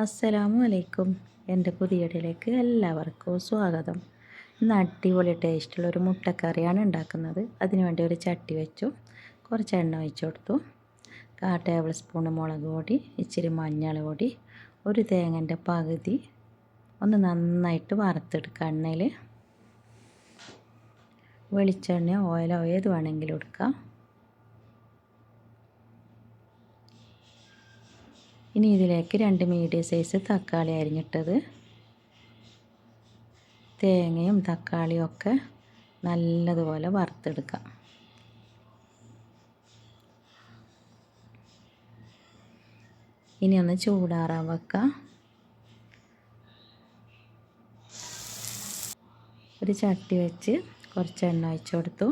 അസ്സലാമു അലൈക്കും എന്റെ പുതിയടിയിലേക്ക് എല്ലാവർക്കും സ്വാഗതം. ഇന്ന് അടിപൊളി ടേസ്റ്റുള്ള ഒരു മുട്ടക്കറിയാണ് ഉണ്ടാക്കുന്നത്. അതിനുവേണ്ടി ഒരു ചട്ടി വെച്ചു. കുറച്ച് എണ്ണ ഒഴിച്ചു കൊടുത്തു. കാ ടേബിൾ സ്പൂൺ മുളക് പൊടി ഇച്ചിരി മഞ്ഞൾ പൊടി ഒരു തേങ്ങന്റെ പകുതി. ഒന്ന് നന്നായിട്ട് വറുത്തെടുക്കുക എണ്ണയിൽ. വെളിച്ചെണ്ണയോ ഓയിലോ ഏത് വേണമെങ്കിലും എടുക്കാം. ഇനി ഇതിലേക്ക് രണ്ട് മീഡിയം സൈസ് തക്കാളി അരിഞ്ഞിട്ടത്. തേങ്ങയും തക്കാളിയും ഒക്കെ നല്ലതുപോലെ വറുത്തെടുക്കാം. ഇനി ഒന്ന് ചൂടാറാൻ വെക്കാം. ഒരു ചട്ടി വെച്ച് കുറച്ച് എണ്ണ ഒഴിച്ചു കൊടുത്തു.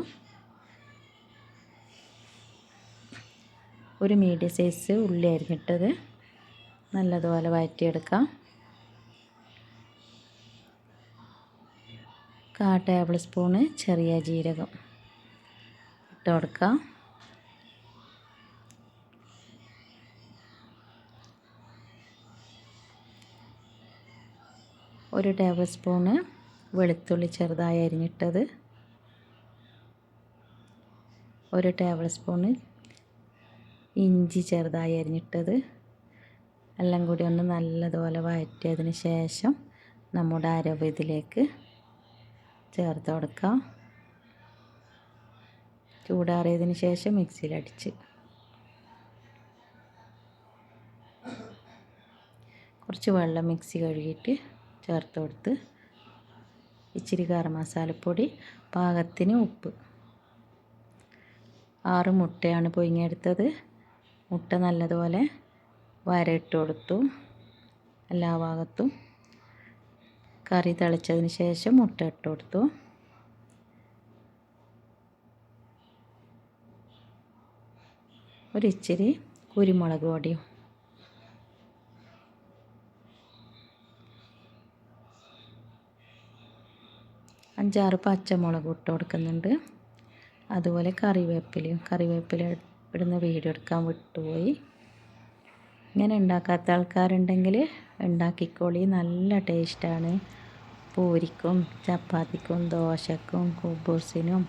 ഒരു മീഡിയം സൈസ് ഉള്ളി അരിഞ്ഞിട്ടത്. നല്ലതുപോലെ വഴറ്റിയെടുക്കാം. കാ ടേബിൾ സ്പൂണ് ചെറിയ ജീരകം ഇട്ട് കൊടുക്കാം. ഒരു ടേബിൾ സ്പൂണ് വെളുത്തുള്ളി ചെറുതായി അരിഞ്ഞിട്ടത്. ഒരു ടേബിൾ സ്പൂണ് ഇഞ്ചി ചെറുതായി അരിഞ്ഞിട്ടത്. എല്ലാം കൂടി ഒന്ന് നല്ലതുപോലെ വഴറ്റിയതിന് ശേഷം നമ്മുടെ അരവ് ഇതിലേക്ക് ചേർത്ത് കൊടുക്കാം. ചൂടാറിയതിന് ശേഷം മിക്സിയിലടിച്ച് കുറച്ച് വെള്ളം മിക്സി കഴുകിയിട്ട് ചേർത്ത് കൊടുത്ത് ഇച്ചിരി ഗരം മസാലപ്പൊടി പാകത്തിന് ഉപ്പ്. ആറ് മുട്ടയാണ് പൊയിങ്ങെടുത്തത് മുട്ട നല്ലതുപോലെ വരയിട്ട് കൊടുത്തു. എല്ലാ ഭാഗത്തും കറി തിളച്ചതിന് ശേഷം മുട്ട ഇട്ട് കൊടുത്തു. ഒരിച്ചിരി കുരുമുളക് പൊടിയും അഞ്ചാറ് പച്ചമുളക് ഇട്ട് കൊടുക്കുന്നുണ്ട്. അതുപോലെ കറിവേപ്പിലയും കറിവേപ്പില ഇടുന്ന വീഡിയോ എടുക്കാൻ വിട്ടുപോയി. ഇങ്ങനെ ഉണ്ടാക്കാത്ത ആൾക്കാരുണ്ടെങ്കിൽ ഉണ്ടാക്കിക്കോളി. നല്ല ടേസ്റ്റാണ്. പൂരിക്കും ചപ്പാത്തിക്കും ദോശക്കും കുബൂസിനും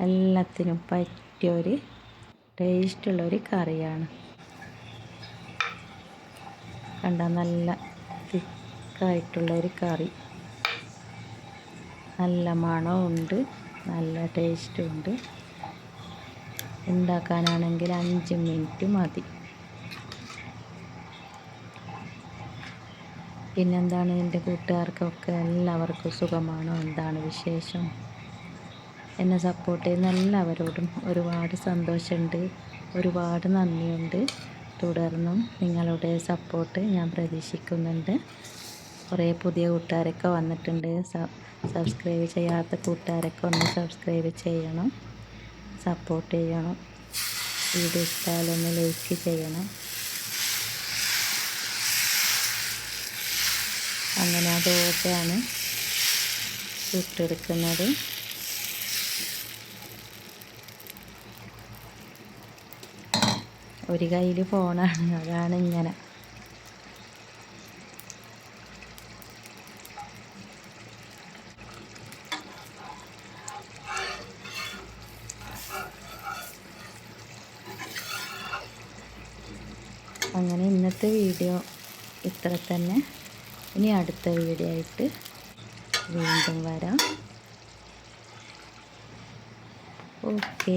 എല്ലാത്തിനും പറ്റിയൊരു ടേസ്റ്റുള്ളൊരു കറിയാണ്. കണ്ട നല്ല തിക്കായിട്ടുള്ളൊരു കറി. നല്ല മണമുണ്ട് നല്ല ടേസ്റ്റുണ്ട്. ഉണ്ടാക്കാനാണെങ്കിൽ അഞ്ച് മിനിറ്റ് മതി. പിന്നെന്താണ് എന്റെ കൂട്ടുകാർക്കൊക്കെ എല്ലാവർക്കും സുഖമാണോ? എന്താണ് വിശേഷം? എന്നെ സപ്പോർട്ട് ചെയ്യുന്ന എല്ലാവരോടും ഒരുപാട് സന്തോഷമുണ്ട്. ഒരുപാട് നന്ദിയുണ്ട്. തുടർന്നും നിങ്ങളുടെ സപ്പോർട്ട് ഞാൻ പ്രതീക്ഷിക്കുന്നുണ്ട്. കുറേ പുതിയ കൂട്ടുകാരൊക്കെ വന്നിട്ടുണ്ട്. സബ്സ്ക്രൈബ് ചെയ്യാത്ത കൂട്ടുകാരൊക്കെ ഒന്ന് സബ്സ്ക്രൈബ് ചെയ്യണം. സപ്പോർട്ട് ചെയ്യണം. വീഡിയോ ഇഷ്ടമായാലൊന്ന് ലൈക്ക് ചെയ്യണം. അങ്ങനെ ആ ദോശയാണ് ചുട്ടെടുക്കുന്നത് ഒരു കയ്യിൽ ഫോണാണ്. അതാണ് ഇങ്ങനെ. അങ്ങനെ ഇന്നത്തെ വീഡിയോ ഇത്ര തന്നെ ഇനി അടുത്ത വീഡിയോ ആയിട്ട് വീണ്ടും വരാം. ഓക്കേ.